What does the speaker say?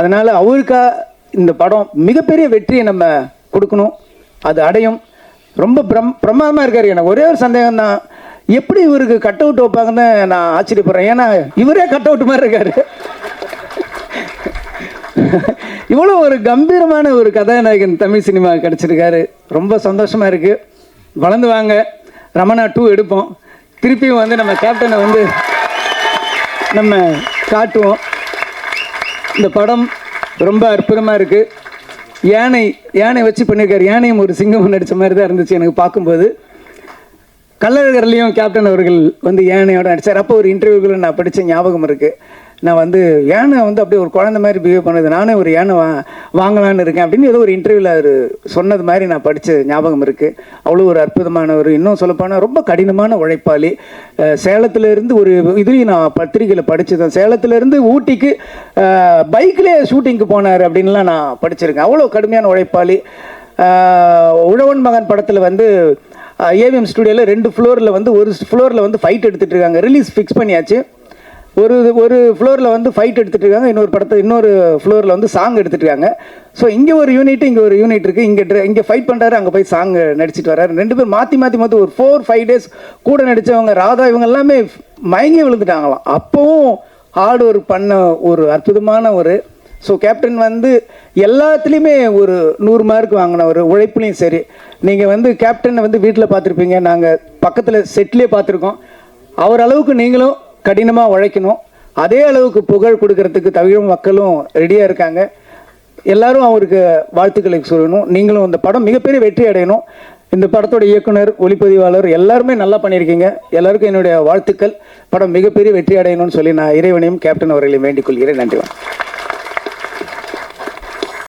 அதனால் அவருக்கா இந்த படம் மிகப்பெரிய வெற்றியை நம்ம கொடுக்கணும். அது அடையும். ரொம்ப பிரம் பிரமாதமாக இருக்கார். எனக்கு ஒரே ஒரு சந்தேகம் தான் எப்படி இவருக்கு கட் அவுட் வைப்பாங்கன்னு நான் ஆச்சரியப்படுறேன். ஏன்னா இவரே கட் அவுட் மாதிரி இருக்காரு. இவ்வளோ ஒரு கம்பீரமான ஒரு கதாநாயகன் தமிழ் சினிமா கிடச்சிருக்காரு. ரொம்ப சந்தோஷமாக இருக்குது வளர்ந்து வாங்க. ரமணா டூ எடுப்போம். திருப்பியும் வந்து நம்ம கேப்டனை வந்து நம்ம காட்டுவோம். இந்த படம் ரொம்ப அற்புதமாக இருக்குது யானை யானை வச்சு பண்ணியிருக்காரு யானையும் ஒரு சிங்கம் நடித்த மாதிரி தான் இருந்துச்சு எனக்கு பார்க்கும்போது. கள்ளழகர்லேயும் கேப்டன் அவர்கள் வந்து யானையோட நடித்தார் அப்போ ஒரு இன்டர்வியூக்குள்ள நான் படித்த ஞாபகம் இருக்குது நான் வந்து யானை வந்து அப்படியே ஒரு குழந்தை மாதிரி பிஹேவ் பண்ணுது. நானே ஒரு யானை வா வாங்கலான்னு இருக்கேன். அப்படின்னு ஏதோ ஒரு இன்டர்வியூவில் அவர் சொன்னது மாதிரி நான் படித்த ஞாபகம் இருக்குது அவ்வளோ ஒரு அற்புதமானவர் இன்னும் சொல்லப்போனால் ரொம்ப கடினமான உழைப்பாளி. அஹ் இருந்து ஒரு இதுலேயும் நான் பத்திரிகையில் படிச்சதேன் சேலத்துல இருந்து ஊட்டிக்கு பைக்லேயே ஷூட்டிங்க்கு போனார் அப்படின்லாம் நான் படிச்சிருக்கேன். அவ்வளோ கடுமையான உழைப்பாளி. உழவன் மகன் படத்தில் வந்து ஏவிஎம் ஸ்டுடியோவில் ரெண்டு ஃப்ளோரில் வந்து ஒரு ஃப்ளோரில் வந்து ஃபைட் எடுத்துகிட்டு இருக்காங்க. ரிலீஸ் ஃபிக்ஸ் பண்ணியாச்சு. ஒரு ஒரு ஃப்ளோரில் வந்து ஃபைட் எடுத்துகிட்டு இருக்காங்க இன்னொரு படத்தை இன்னொரு ஃப்ளோரில் வந்து சாங் எடுத்துகிட்டு இருக்காங்க. ஸோ இங்கே ஒரு யூனிட் இங்கே ஒரு யூனிட் இருக்குது இங்கே இங்கே ஃபைட் பண்ணுறாரு அங்கே போய் சாங் நடிச்சிட்டு வர்றாரு ரெண்டு பேர் மாற்றி மாற்றி மாற்றி ஒரு ஃபோர் ஃபைவ் டேஸ் கூட நடித்தவங்க ராதா இவங்க எல்லாமே மயங்கி விழுந்துட்டாங்களாம். அப்போவும் ஹார்ட் ஒர்க் பண்ண ஒரு அற்புதமான ஒரு ஸோ கேப்டன் வந்து எல்லாத்துலேயுமே ஒரு நூறு மார்க் வாங்கின ஒரு உழைப்புலையும் சரி. நீங்கள் வந்து கேப்டனை வந்து வீட்டில் பார்த்துருப்பீங்க. நாங்கள் பக்கத்தில் செட்லேயே பார்த்துருக்கோம். அவர் அளவுக்கு நீங்களும் கடினமாக உழைக்கணும். அதே அளவுக்கு புகழ் கொடுக்கறதுக்கு தமிழ் மக்களும் ரெடியாக இருக்காங்க. எல்லாரும் அவருக்கு வாழ்த்துக்களை சொல்லணும். நீங்களும் இந்த படம் மிகப்பெரிய வெற்றி அடையணும். இந்த படத்தோட இயக்குனர் ஒளிப்பதிவாளர் எல்லாருமே நல்லா பண்ணியிருக்கீங்க. எல்லாருக்கும் என்னுடைய வாழ்த்துக்கள். படம் மிகப்பெரிய வெற்றி அடையணும்னு சொல்லி நான் இறைவனையும் கேப்டன் அவர்களையும் வேண்டிக் கொள்கிறேன். நன்றி